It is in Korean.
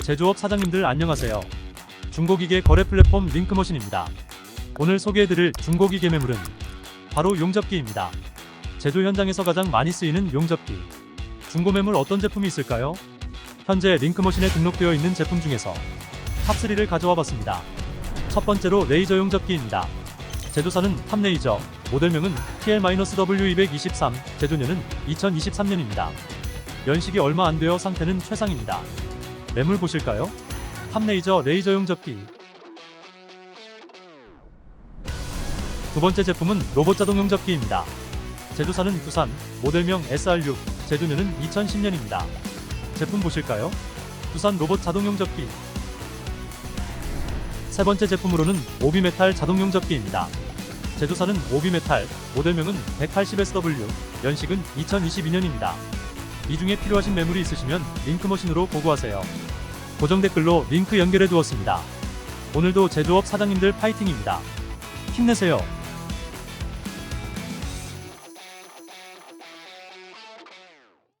제조업 사장님들 안녕하세요. 중고기계 거래 플랫폼 링크머신입니다. 오늘 소개해드릴 중고기계 매물은 바로 용접기입니다. 제조 현장에서 가장 많이 쓰이는 용접기. 중고 매물 어떤 제품이 있을까요? 현재 링크머신에 등록되어 있는 제품 중에서 탑3를 가져와 봤습니다. 첫 번째로 레이저 용접기입니다. 제조사는 탑레이저, 모델명은 TL-W223, 제조년은 2023년입니다. 연식이 얼마 안 되어 상태는 최상입니다. 매물 보실까요? 탑레이저 레이저용 접기. 두 번째 제품은 로봇 자동용 접기입니다. 제조사는 두산, 모델명 SR6, 제조년은 2010년입니다. 제품 보실까요? 두산 로봇 자동용 접기. 세 번째 제품으로는 오비메탈 자동용 접기입니다. 제조사는 오비메탈, 모델명은 180SW, 연식은 2022년입니다. 이 중에 필요하신 매물이 있으시면 링크머신으로 보고하세요. 고정 댓글로 링크 연결해 두었습니다. 오늘도 제조업 사장님들 파이팅입니다. 힘내세요.